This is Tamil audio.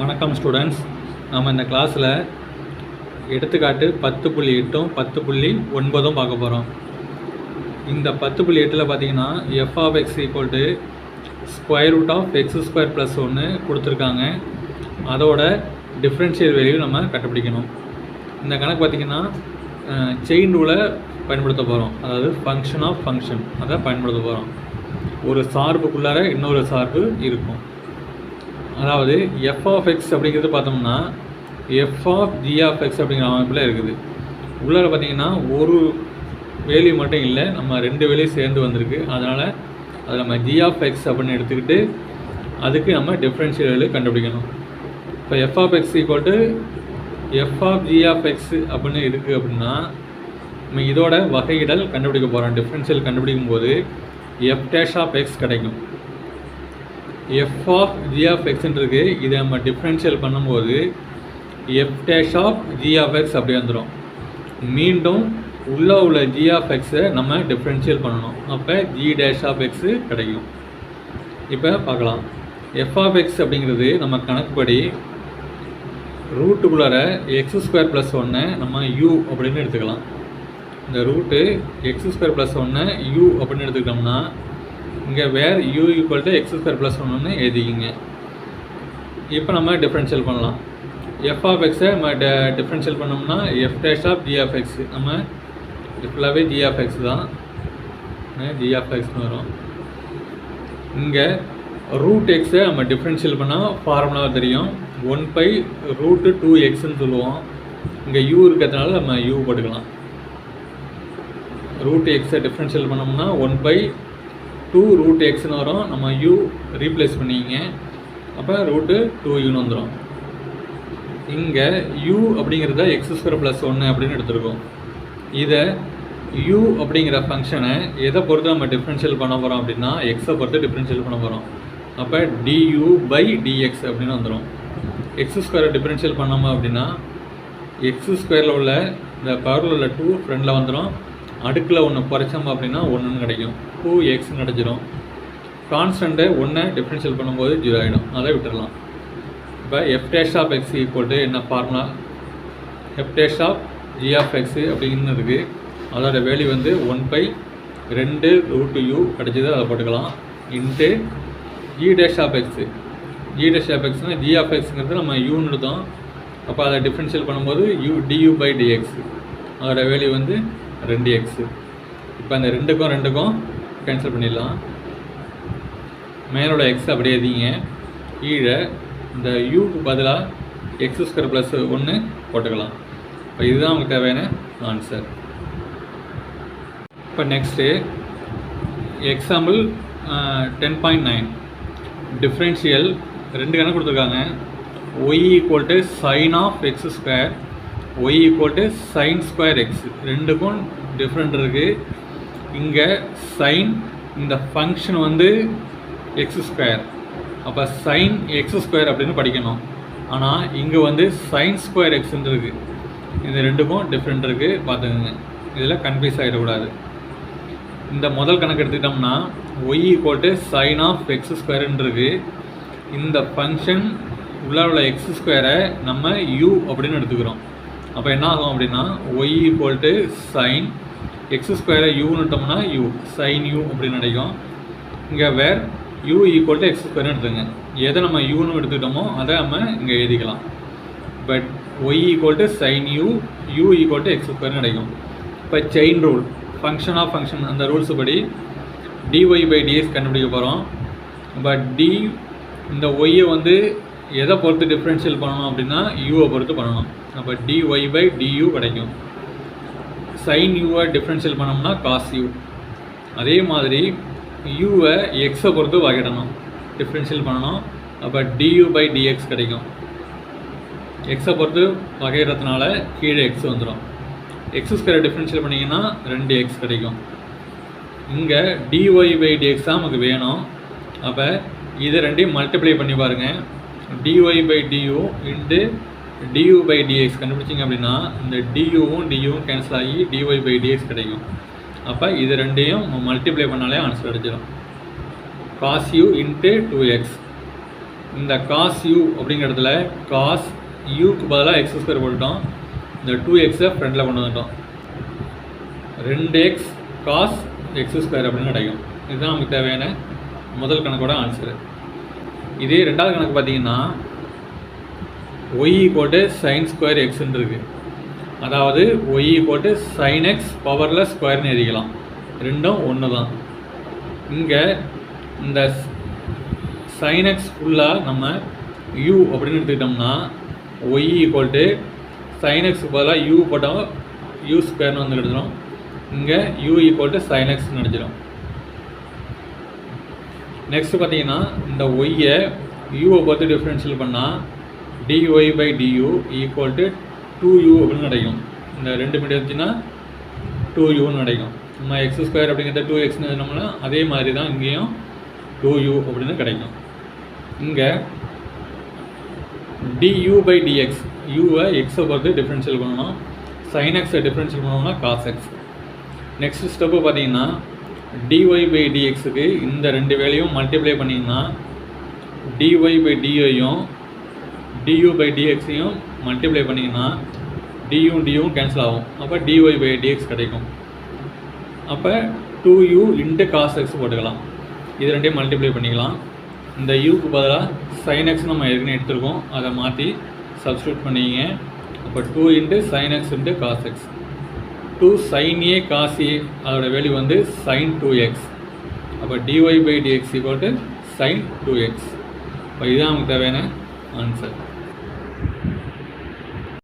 வணக்கம் ஸ்டூடெண்ட்ஸ் நம்ம இந்த கிளாஸில் எடுத்துக்காட்டு பத்து புள்ளி எட்டும் பத்து புள்ளி ஒன்பதும் பார்க்க போகிறோம் இந்த பத்து புள்ளி எட்டில் பார்த்தீங்கன்னா F of X equal to square root of X square plus ஒன்று கொடுத்துருக்காங்க. அதோட டிஃப்ரென்ஷியல் வேல்யூ நம்ம கண்டுபிடிக்கணும். இந்த கணக்கு பார்த்தீங்கன்னா செயின் ரூலை பயன்படுத்த போகிறோம் அதாவது ஃபங்க்ஷன் ஆஃப் ஃபங்க்ஷன் அதை பயன்படுத்த போகிறோம் ஒரு சார்புக்குள்ளார இன்னொரு சார்பு இருக்கும். அதாவது எஃப் ஆஃப் எக்ஸ் அப்படிங்கிறது பார்த்தோம்னா F of G of X அப்படிங்கிற அமைப்பில் இருக்குது. உள்ளார பார்த்தீங்கன்னா ஒரு வேல்யூ மட்டும் இல்லை நம்ம ரெண்டு வேலையும் சேர்ந்து வந்திருக்கு. அதனால் அதை நம்ம ஜி ஆஃப் எக்ஸ் அப்படின்னு எடுத்துக்கிட்டு அதுக்கு நம்ம டிஃப்ரென்ஷியல் வேல்யூ கண்டுபிடிக்கணும். இப்போ F of X equal to F of G of X அப்படின்னு இருக்குது அப்படின்னா நம்ம இதோட வகையிடல் கண்டுபிடிக்க போகிறோம் டிஃப்ரென்ஷியல் கண்டுபிடிக்கும் போது எஃப் டேஷ் ஆஃப் எக்ஸ் கிடைக்கும். எஃப் ஆஃப் ஜி ஆஃப் எக்ஸ்ன்றது இதை நம்ம டிஃப்ரென்ஷியல் பண்ணும்போது F dash of G of X அப்படி வந்துடும் மீண்டும் உள்ளே உள்ள ஜி ஆஃப் எக்ஸை நம்ம டிஃப்ரென்ஷியல் பண்ணணும். அப்போ ஜி டேஷ் ஆஃப் எக்ஸு கிடைக்கும். இப்போ பார்க்கலாம். எஃப் ஆஃப் எக்ஸ் அப்படிங்கிறது நம்ம கணக்குப்படி ரூட்டுக்குள்ளார எக்ஸ் ஸ்கொயர் ப்ளஸ் ஒன்று நம்ம யூ அப்படின்னு எடுத்துக்கலாம். இந்த ரூட்டு எக்ஸ் ஸ்கொயர் ப்ளஸ் ஒன்று யூ அப்படின்னு எடுத்துக்கிட்டோம்னா இங்கே where U equal to X square plus ஒன்று எழுதிக்கிங்க. இப்போ நம்ம டிஃப்ரென்ஷியல் பண்ணலாம். எஃப் ஆஃப் எக்ஸை நம்ம ட டிஃப்ரென்ஷியல் பண்ணோம்னா F dash of G of X நம்ம ஃபுல்லாகவே ஜி ஆஃப் எக்ஸ் தான். ஜி ஆஃப் எக்ஸ்னு வரும். இங்கே ரூட் எக்ஸை நம்ம டிஃப்ரென்ஷியல் பண்ணால் ஃபார்முலாவை தெரியும். ஒன் பை ரூட்டு டூ எக்ஸ்ன்னு சொல்லுவோம். இங்கே யூ இருக்கிறதுனால நம்ம யூ போட்டுக்கலாம். ரூட் எக்ஸை டிஃப்ரென்ஷியல் பண்ணோம்னா ஒன் பை டூ ரூட் எக்ஸ்னு வரும். நம்ம யூ ரீப்ளேஸ் பண்ணிக்கிங்க அப்போ ரூட்டு டூ யூன்னு வந்துடும் இங்கே யூ அப்படிங்கிறத எக்ஸ் ஸ்கொயர் ப்ளஸ் ஒன்று அப்படின்னு எடுத்துருக்கோம். இதை யூ அப்படிங்கிற ஃபங்க்ஷனை எதை பொறுத்து நம்ம டிஃப்ரென்ஷியல் பண்ண போகிறோம் அப்படின்னா எக்ஸை பொறுத்து டிஃப்ரென்ஷியல் பண்ண போகிறோம் அப்போ டியூ பை டிஎக்ஸ் அப்படின்னு வந்துடும் எக்ஸ் ஸ்கொயரை டிஃப்ரென்ஷியல் பண்ணோமா அப்படின்னா எக்ஸ் ஸ்கொயரில் உள்ள இந்த பவரில் உள்ள டூ ஃப்ரெண்டில் வந்துடும் அடுக்கில் ஒன்று குறைச்சோம் அப்படின்னா ஒன்றுன்னு கிடைக்கும். டூ எக்ஸ்னு கிடச்சிரும். கான்ஸ்டண்ட்டை ஒன்றை டிஃப்ரென்ஷியல் பண்ணும்போது ஜீரோ ஆகிடும் அதை விட்டுடலாம் இப்போ F dash of X equal to என்ன formula F dash of G of அப்படின்னு இருக்குது அதோட வேல்யூ வந்து ஒன் பை ரெண்டு ரூட்டு யூ கிடச்சிது அதை போட்டுக்கலாம். Into G dash of X G dash of எக்ஸ்னால் G of எக்ஸுங்கிறது நம்ம யூன்னு எடுத்தோம். அப்போ அதை டிஃப்ரென்ஷியல் பண்ணும்போது யூ டியூ பை டிஎக்ஸ் அதோட வேல்யூ வந்து ரெண்டு எக்ஸு இப்போ அந்த ரெண்டுக்கும் ரெண்டுக்கும் கேன்சல் பண்ணிடலாம். மேலோட எக்ஸ் அப்படியே எழுதிங்க கீழே இந்த யூக்கு பதிலாக எக்ஸ் ஸ்கொயர் ப்ளஸ் ஒன்று போட்டுக்கலாம். இப்போ இதுதான் உங்களுக்கு தேவையான ஆன்சர் இப்போ next example ten point nine differential ரெண்டு கணக்கு கொடுத்துருக்காங்க. Y equal to sine of X square Y equal to sine square X ரெண்டுக்கும் டிஃப்ரெண்ட் இருக்குது இங்கே சைன் இந்த ஃபங்க்ஷன் வந்து எக்ஸ் ஸ்கொயர் அப்போ சைன் எக்ஸ் ஸ்கொயர் அப்படின்னு படிக்கணும். ஆனால் இங்கே வந்து சைன் ஸ்கொயர் எக்ஸ்ன்னு இருக்குது இது ரெண்டுக்கும் டிஃப்ரெண்ட் இருக்குது பார்த்துக்கோங்க. இதில் கன்ஃபியூஸ் ஆகிடக்கூடாது இந்த முதல் கணக்கு எடுத்துக்கிட்டோம்னா Y equal to sine of X ஸ்கொயர்ன்னு இருக்குது இந்த ஃபங்க்ஷன் உள்ள உள்ள எக்ஸ் ஸ்கொயரை நம்ம யூ அப்படின்னு எடுத்துக்கிறோம். அப்போ என்ன ஆகும் அப்படின்னா Y equal to sine X ஸ்கொயரை யூன்னு விட்டோம்னா யூ சைன் யூ அப்படின்னு கிடைக்கும் இங்கே where U equal to X ஸ்கொயர்னு எடுத்துங்க எதை நம்ம யூன்னு எடுத்துக்கிட்டோமோ அதை நம்ம இங்கே எழுதிக்கலாம். But y equal to sine u u equal to x ஸ்கொயர்னு கிடைக்கும் இப்போ chain rule function of function அந்த ரூல்ஸ் படி டிஒய் பை டிஎஸ் கண்டுபிடிக்க போகிறோம் பட் டி இந்த ஒய்யை வந்து எதை பொறுத்து டிஃப்ரென்ஷியல் பண்ணணும் அப்படின்னா யூவை பொறுத்து பண்ணணும். அப்போ டிஒய் பை டியூ கிடைக்கும். சைன் யூவை டிஃப்ரென்ஷியல் பண்ணோம்னா காஸ் யூ அதே மாதிரி யூவை எக்ஸை பொறுத்து வகைடணும் டிஃப்ரென்ஷியல் பண்ணணும். அப்போ டியூ பை டிஎக்ஸ் கிடைக்கும். எக்ஸை பொறுத்து வகையிடறதுனால கீழே எக்ஸ் வந்துடும் எக்ஸ் ஸ்கொயரை டிஃப்ரென்ஷியல் பண்ணிங்கன்னா ரெண்டு எக்ஸ் கிடைக்கும். இங்கே டிஒய் பை டிஎக்ஸ் தான் நமக்கு வேணும். அப்போ இதை ரெண்டையும் மல்டிப்ளை பண்ணி பாருங்கள் dy by du into du by dx கண்டுபிடிச்சிங்க அப்படின்னா இந்த டியூவும் டியூவும் கேன்சல் ஆகி டிஒய் பை டிஎக்ஸ் கிடைக்கும். அப்போ இது ரெண்டையும் மல்டிப்ளை பண்ணாலே ஆன்சர் அடிச்சிடும் cos u into two x இந்த காஸ் யூ அப்படிங்கிற இடத்துல காஸ் யூக்கு பதிலாக எக்ஸ் ஸ்கொயர் போட்டுட்டோம். இந்த டூ எக்ஸை ஃப்ரெண்டில் கொண்டு வந்துட்டோம். ரெண்டு எக்ஸ் காஸ் எக்ஸ் ஸ்கொயர் அப்படின்னு கிடைக்கும் இதுதான் நமக்கு தேவையான முதல் கணக்கோட ஆன்சரு இதே ரெண்டாவது கணக்கு பார்த்தீங்கன்னா ஒய் ஈக்குவல் சைன் ஸ்கொயர் எக்ஸ்ன்னு இருக்குது அதாவது ஒய் ஈக்குவல் சைன் எக்ஸ் பவரில் ஸ்கொயர்னு எழுதிக்கலாம். ரெண்டும் ஒன்று தான் இங்கே இந்த சைன் எக்ஸ் ஃபுல்லாக நம்ம யூ அப்படின்னு எடுத்துக்கிட்டோம்னா ஒய் ஈக்குவல்ட்டு சைன் எக்ஸுக்கு பதிலாக யூ போட்டோம் யூ ஸ்கொயர்னு வந்து எடுத்துடும் இங்கே யூ ஈக்குவல்ட்டு சைன் எக்ஸ்னு நினச்சிடும் நெக்ஸ்ட்டு பார்த்தீங்கன்னா இந்த ஒய்யை யூவை பார்த்து டிஃப்ரென்ஷியல் பண்ணால் dy by du equal to two u அப்படின்னு கிடைக்கும். இந்த ரெண்டு மீட்டர் இருந்துச்சுன்னா டூ யூன்னு கிடைக்கும். நம்ம எக்ஸ் ஸ்கொயர் அப்படிங்கிறத டூ எக்ஸ்னு எழுதினோம்னா அதே மாதிரி தான் இங்கேயும் டூ யூ அப்படின்னு கிடைக்கும். இங்கே டியூ பை டிஎக்ஸ் யூவை எக்ஸை பொறுத்து டிஃப்ரென்ஷியல் பண்ணணும். சைன் எக்ஸை டிஃப்ரென்ஷியல் பண்ணோம்னா காஸ் எக்ஸ் நெக்ஸ்ட் ஸ்டெப்பு பார்த்தீங்கன்னா டிஒய் பை டிஎக்ஸுக்கு இந்த ரெண்டு வேலையும் மல்டிப்ளை பண்ணிங்கன்னா டிஒய் பை டிஐயும் டியூ பை டிஎக்ஸையும் மல்டிப்ளை பண்ணிங்கன்னா டியும் டியும் கேன்சல் ஆகும். அப்போ டிஒய் பை டிஎக்ஸ் கிடைக்கும். அப்போ two u into cos x போட்டுக்கலாம். இது ரெண்டையும் மல்டிப்ளை பண்ணிக்கலாம். இந்த யூக்கு பதிலாக சைன் எக்ஸ் நம்ம ஏற்கனவே எடுத்துருக்கோம். அதை மாற்றி சப்ஸ்டியூட் பண்ணிங்க. அப்போ two into sine x into cos x two sine a cos a அதோட வேல்யூ வந்து சைன் டூ எக்ஸ் அப்போ dy by dx equal to sine two x இப்போ இதுதான் நமக்கு தேவையான ஆன்சர்